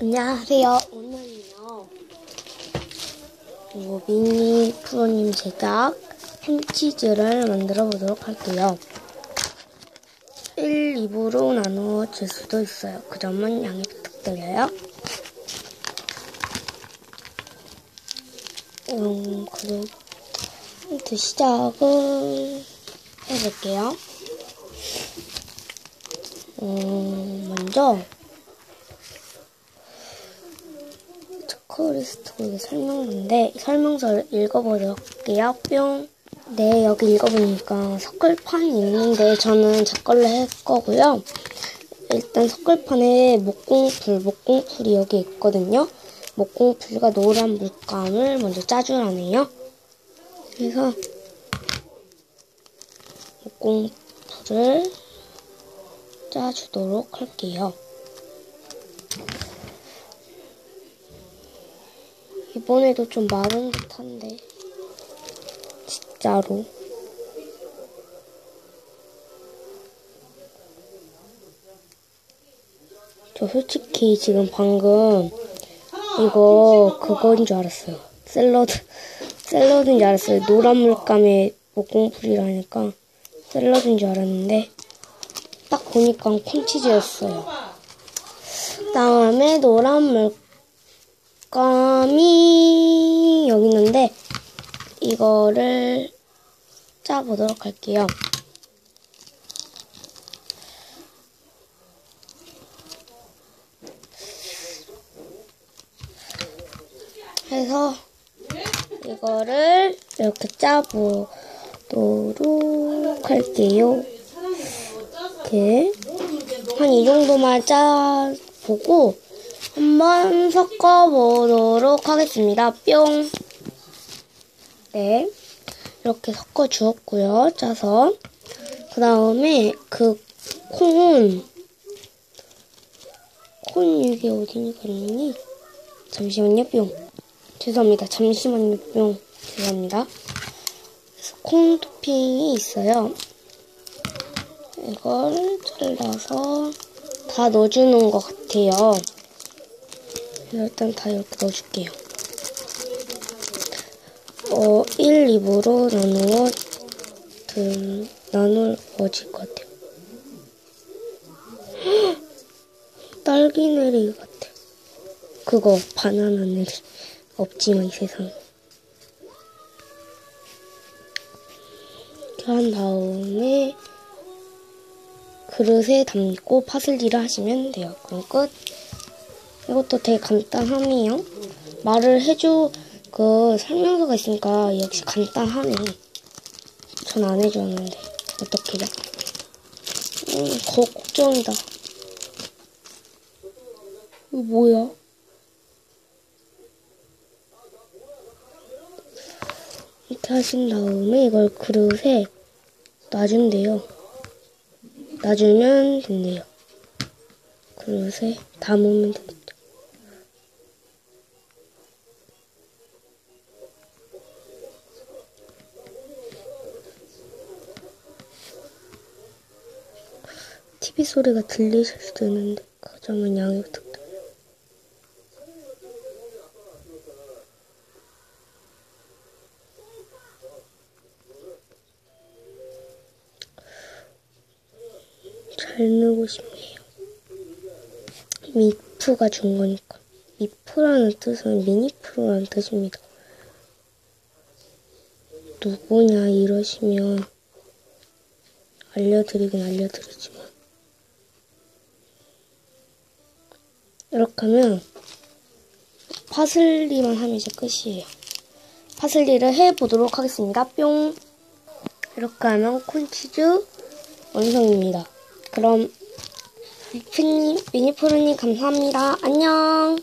안녕하세요. 오늘은요, 뭐 미니 프로님 제작 햄치즈를 만들어 보도록 할게요. 1, 2부로 나누어 질 수도 있어요. 그 점은 양해 부탁드려요. 음, 그리고 시작을 해볼게요. 음, 먼저 체크리스트 설명서인데 설명서를 읽어보도록 할게요. 뿅. 네, 여기 읽어보니까 석글판이 있는데 저는 제 걸로 할 거고요. 일단 석글판에 목공풀, 목공풀이 여기 있거든요. 목공풀과 노란 물감을 먼저 짜주라네요. 그래서 목공풀을 짜주도록 할게요. 이번에도 좀 마른 듯한데. 진짜로. 저 솔직히 지금 방금 이거 그거인 줄 알았어요. 샐러드 샐러드인 줄 알았어요. 노란 물감에 목공풀이라니까 샐러드인 줄 알았는데 딱 보니까 콘치즈였어요. 다음에 노란 물감이 이거를 짜보도록 할게요. 해서 이거를 이렇게 짜보도록 할게요. 이렇게 한 이 정도만 짜보고 한번 섞어보도록 하겠습니다. 뿅. 네. 이렇게 섞어 주었고요. 짜서. 그 다음에 그 콩은, 콩 이게 어디니 갔니? 잠시만요, 뿅. 죄송합니다. 잠시만요, 뿅. 죄송합니다. 콩 토핑이 있어요. 이걸 잘라서 다 넣어주는 것 같아요. 일단 다 이렇게 넣어줄게요. 어, 1, 2부로 나누어, 들, 나누어질 것 같아요. 딸기 내리 같아. 그거, 바나나 내리. 없지만, 이 세상에. 한 다음에, 그릇에 담고 파슬리를 하시면 돼요. 그럼 끝. 이것도 되게 간단하네요. 말을 해줘, 그 설명서가 있으니까 역시 간단하네. 전 안 해줬는데. 어떡해요? 음, 거 걱정이다. 이거 뭐야? 이렇게 하신 다음에 이걸 그릇에 놔준대요. 놔주면 된대요. 그릇에 담으면 된대요. TV 소리가 들리실 수도 있는데 그 점은 양해 부탁드려요. 잘 넣고 싶네요. 미프가 준 거니까. 미프라는 뜻은 미니프로라는 뜻입니다. 누구냐 이러시면 알려드리긴 알려드리지만 이렇게 하면 파슬리만 하면 이제 끝이에요. 파슬리를 해보도록 하겠습니다. 뿅! 이렇게 하면 콘치즈 완성입니다. 그럼 미프님, 미니프로님 감사합니다. 안녕!